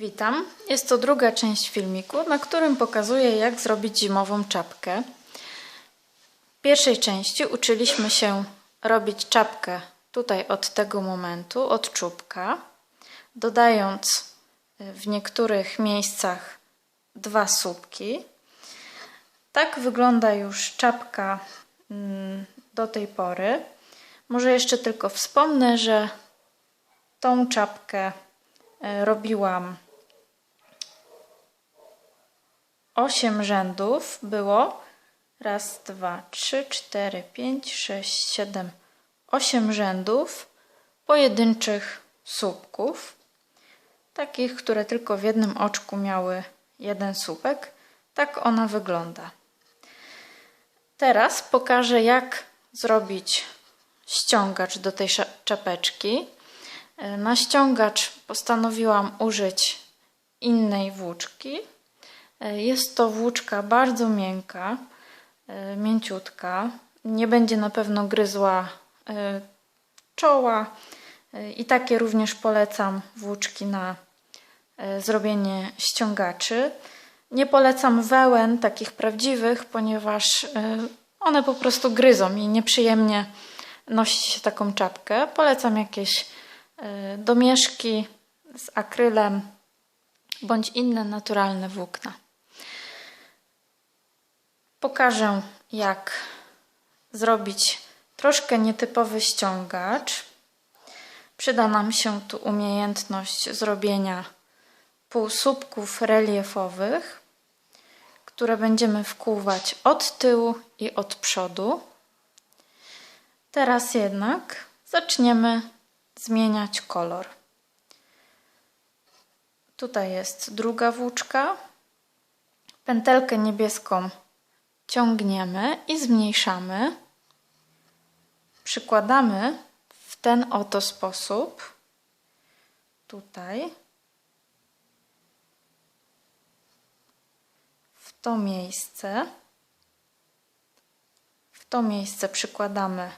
Witam. Jest to druga część filmiku, na którym pokazuję jak zrobić zimową czapkę. W pierwszej części uczyliśmy się robić czapkę tutaj od tego momentu, od czubka, dodając w niektórych miejscach dwa słupki. Tak wygląda już czapka mm, do tej pory. Może jeszcze tylko wspomnę, że tą czapkę e, robiłam 8 rzędów było. Raz, dwa, trzy, cztery, pięć, sześć, siedem, osiem rzędów pojedynczych słupków. Takich, które tylko w jednym oczku miały jeden słupek. Tak ona wygląda. Teraz pokażę, jak zrobić ściągacz do tej czapeczki. Na ściągacz postanowiłam użyć innej włóczki. Jest to włóczka bardzo miękka, mięciutka. Nie będzie na pewno gryzła czoła. I takie również polecam włóczki na zrobienie ściągaczy. Nie polecam wełen takich prawdziwych, ponieważ one po prostu gryzą i nieprzyjemnie nosi się taką czapkę. Polecam jakieś domieszki z akrylem bądź inne naturalne włókna. Pokażę jak zrobić troszkę nietypowy ściągacz. Przyda nam się tu umiejętność zrobienia półsłupków reliefowych, które będziemy wkłuwać od tyłu i od przodu. Teraz jednak zaczniemy zmieniać kolor. Tutaj jest druga włóczka. Pętelkę niebieską ciągniemy i zmniejszamy. Przykładamy w ten oto sposób. Tutaj. W to miejsce. W to miejsce przykładamy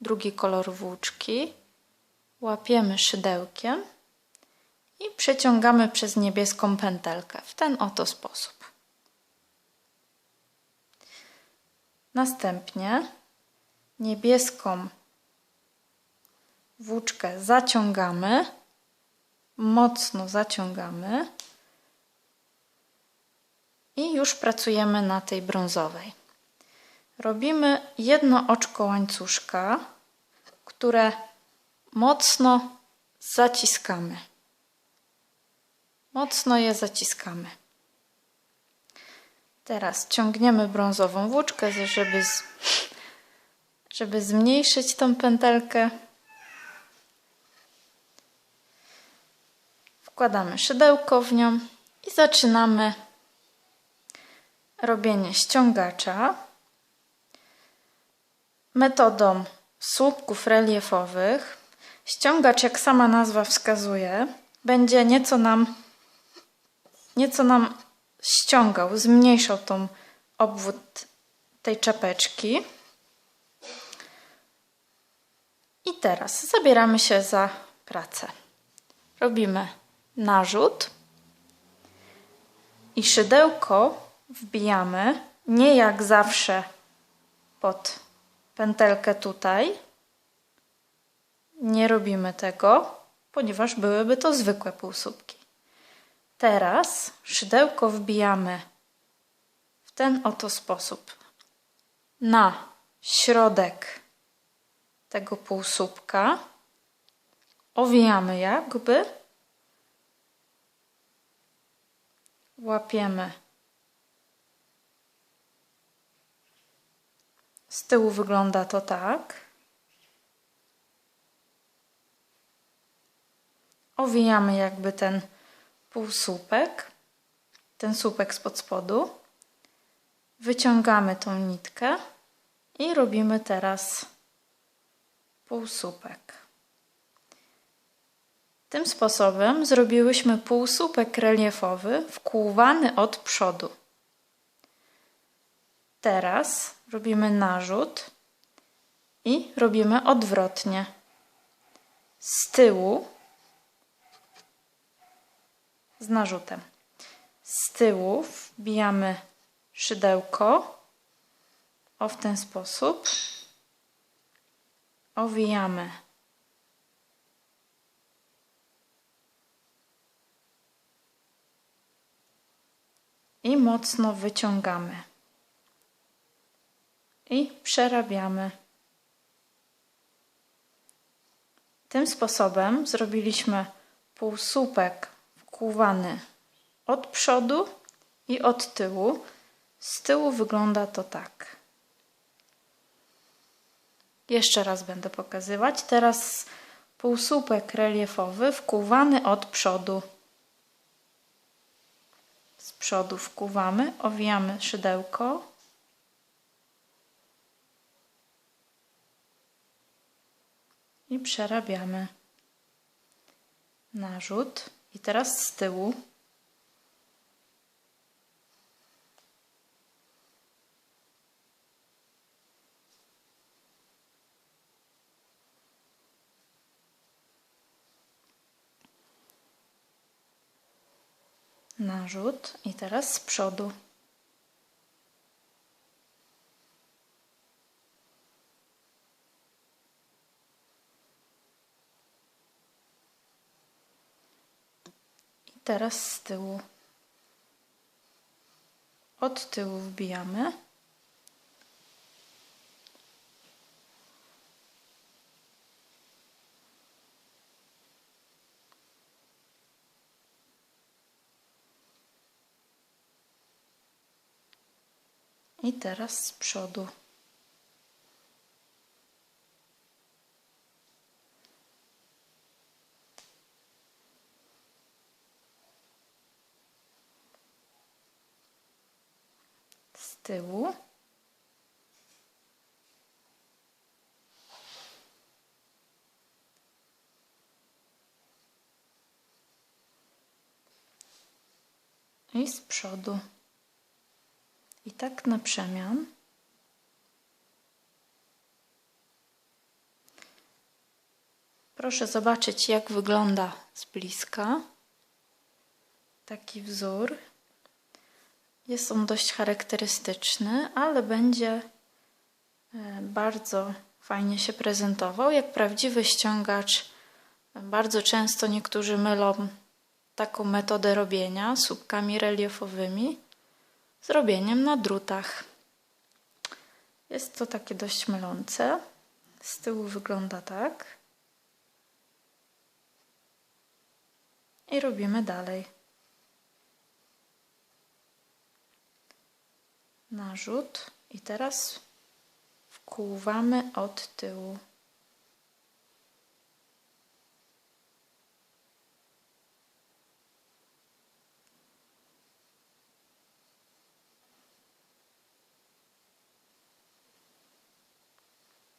drugi kolor włóczki. Łapiemy szydełkiem i przeciągamy przez niebieską pętelkę w ten oto sposób. Następnie niebieską włóczkę zaciągamy, mocno zaciągamy i już pracujemy na tej brązowej. Robimy jedno oczko łańcuszka, które mocno zaciskamy. Mocno je zaciskamy. Teraz ciągniemy brązową włóczkę, żeby, z, żeby zmniejszyć tą pętelkę. Wkładamy szydełko w nią i zaczynamy robienie ściągacza metodą słupków reliefowych. Ściągacz, jak sama nazwa wskazuje, będzie nieco nam, nieco nam ściągał, zmniejszał tą obwód tej czapeczki. I teraz zabieramy się za pracę. Robimy narzut i szydełko wbijamy nie jak zawsze pod pętelkę tutaj. Nie robimy tego, ponieważ byłyby to zwykłe półsłupki. Teraz szydełko wbijamy w ten oto sposób na środek tego półsłupka. Owijamy jakby. Łapiemy. Z tyłu wygląda to tak. Owijamy jakby ten półsłupek, ten słupek spod spodu. Wyciągamy tą nitkę i robimy teraz półsłupek. Tym sposobem zrobiłyśmy półsłupek reliefowy wkłuwany od przodu. Teraz robimy narzut i robimy odwrotnie. Z tyłu z narzutem. Z tyłu wbijamy szydełko o w ten sposób. Owijamy i mocno wyciągamy. I przerabiamy. Tym sposobem zrobiliśmy półsłupek wkłuwany od przodu i od tyłu. Z tyłu wygląda to tak. Jeszcze raz będę pokazywać. Teraz półsłupek reliefowy wkłuwany od przodu. Z przodu wkuwamy, owijamy szydełko. I przerabiamy. Narzut. I teraz z tyłu. narzut i teraz z przodu. Teraz z tyłu. Od tyłu wbijamy. I teraz z przodu. Z tyłu. I z przodu. I tak na przemian. Proszę zobaczyć, jak wygląda z bliska taki wzór. Jest on dość charakterystyczny, ale będzie e, bardzo fajnie się prezentował, jak prawdziwy ściągacz. Bardzo często niektórzy mylą taką metodę robienia słupkami reliefowymi z robieniem na drutach. Jest to takie dość mylące. Z tyłu wygląda tak. I robimy dalej. Narzut i teraz wkłuwamy od tyłu.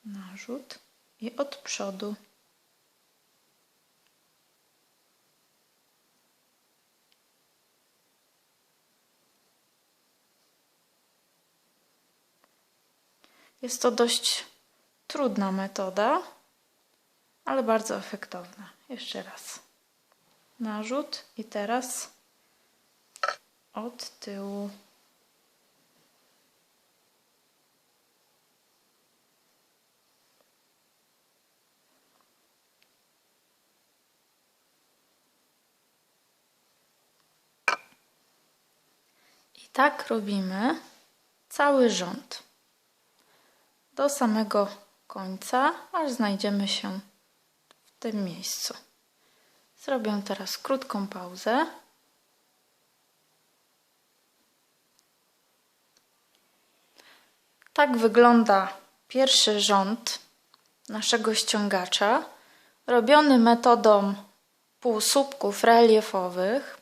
narzut i od przodu. Jest to dość trudna metoda, ale bardzo efektowna. Jeszcze raz. Narzut i teraz od tyłu. tak robimy cały rząd do samego końca, aż znajdziemy się w tym miejscu. Zrobię teraz krótką pauzę. Tak wygląda pierwszy rząd naszego ściągacza, robiony metodą półsłupków reliefowych.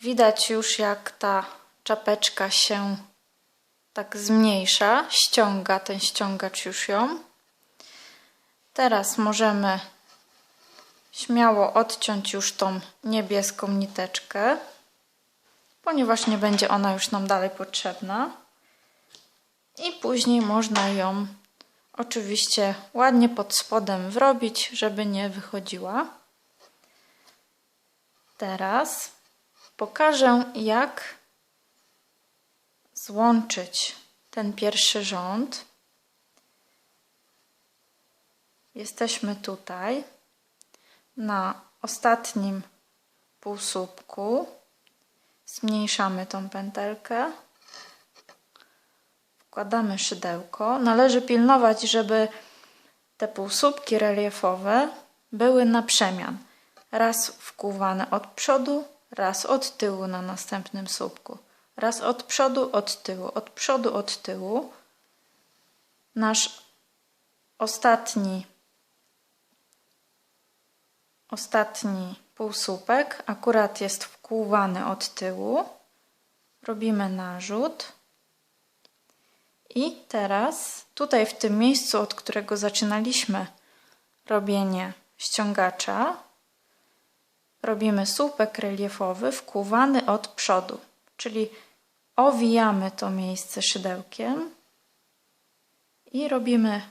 Widać już jak ta czapeczka się tak zmniejsza, ściąga ten ściągacz już ją. Teraz możemy śmiało odciąć już tą niebieską niteczkę, ponieważ nie będzie ona już nam dalej potrzebna. I później można ją oczywiście ładnie pod spodem wrobić, żeby nie wychodziła. Teraz pokażę, jak złączyć ten pierwszy rząd. Jesteśmy tutaj na ostatnim półsłupku. Zmniejszamy tą pętelkę. Wkładamy szydełko. Należy pilnować, żeby te półsłupki reliefowe były na przemian. Raz wkuwane od przodu, raz od tyłu na następnym słupku. Raz od przodu, od tyłu, od przodu, od tyłu. Nasz ostatni ostatni półsłupek akurat jest wkłuwany od tyłu. Robimy narzut. I teraz tutaj w tym miejscu, od którego zaczynaliśmy robienie ściągacza, robimy słupek reliefowy wkłuwany od przodu, czyli owijamy to miejsce szydełkiem i robimy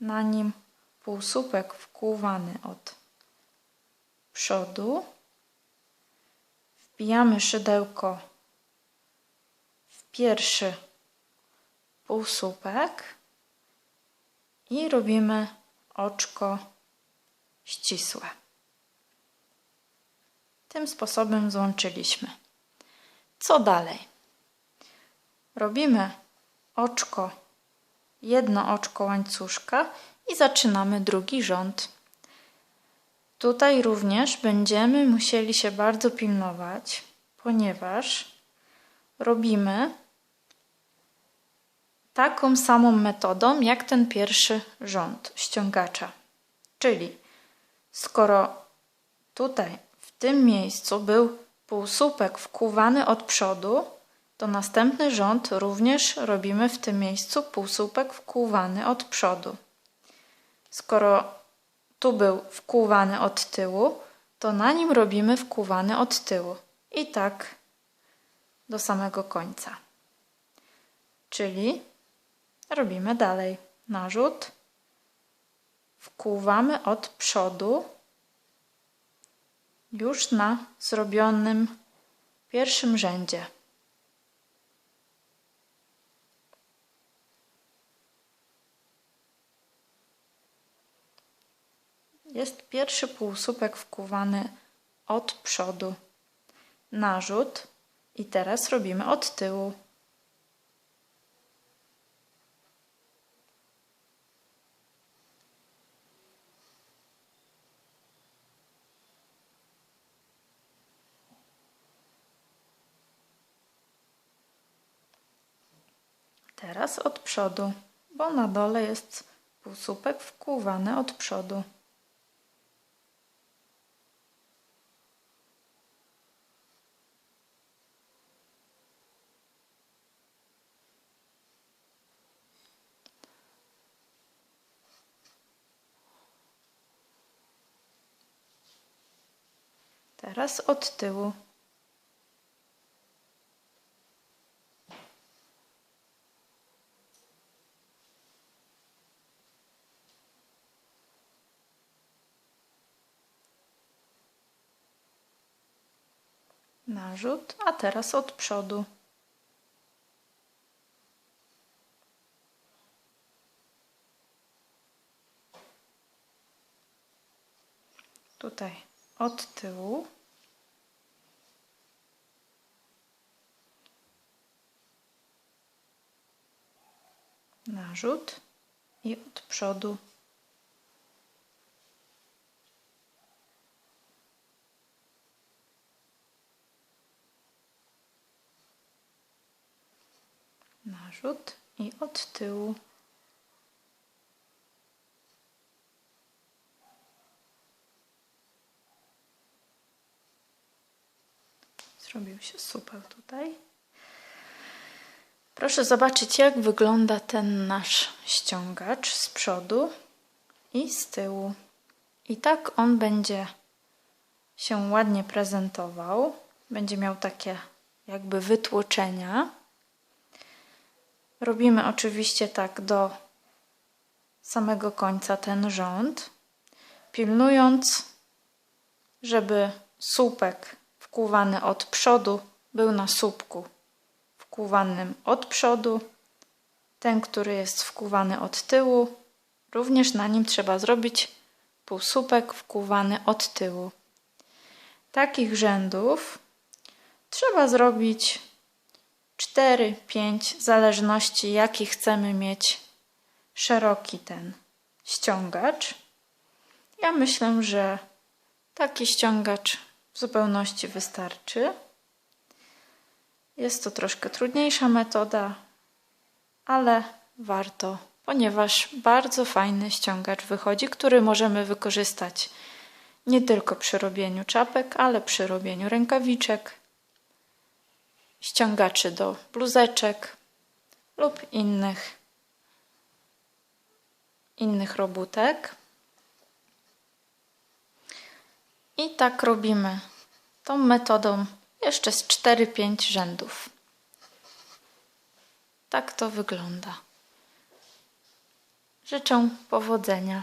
na nim półsłupek wkłuwany od przodu. Wbijamy szydełko w pierwszy półsłupek i robimy oczko ścisłe. Tym sposobem złączyliśmy. Co dalej? Robimy oczko, jedno oczko łańcuszka i zaczynamy drugi rząd. Tutaj również będziemy musieli się bardzo pilnować, ponieważ robimy taką samą metodą jak ten pierwszy rząd ściągacza. Czyli skoro tutaj w tym miejscu był półsłupek wkuwany od przodu, to następny rząd również robimy w tym miejscu półsłupek wkuwany od przodu. Skoro tu był wkuwany od tyłu, to na nim robimy wkuwany od tyłu. I tak do samego końca. Czyli robimy dalej narzut, wkuwamy od przodu już na zrobionym pierwszym rzędzie. Jest pierwszy półsłupek wkuwany od przodu. Narzut i teraz robimy od tyłu. Teraz od przodu, bo na dole jest półsłupek wkuwany od przodu. Teraz od tyłu. Narzut, a teraz od przodu. Tutaj od tyłu. Narzut i od przodu. Narzut i od tyłu. Zrobił się super tutaj. Proszę zobaczyć, jak wygląda ten nasz ściągacz z przodu i z tyłu. I tak on będzie się ładnie prezentował. Będzie miał takie jakby wytłoczenia. Robimy oczywiście tak do samego końca ten rząd, pilnując, żeby słupek wkłuwany od przodu był na słupku wkłuwanym od przodu. Ten, który jest wkłuwany od tyłu, również na nim trzeba zrobić półsłupek wkłuwany od tyłu. Takich rzędów trzeba zrobić 4-5, w zależności jaki chcemy mieć szeroki ten ściągacz. Ja myślę, że taki ściągacz w zupełności wystarczy. Jest to troszkę trudniejsza metoda, ale warto, ponieważ bardzo fajny ściągacz wychodzi, który możemy wykorzystać nie tylko przy robieniu czapek, ale przy robieniu rękawiczek, ściągaczy do bluzeczek lub innych innych robótek. I tak robimy tą metodą jeszcze z 4-5 rzędów. Tak to wygląda. Życzę powodzenia.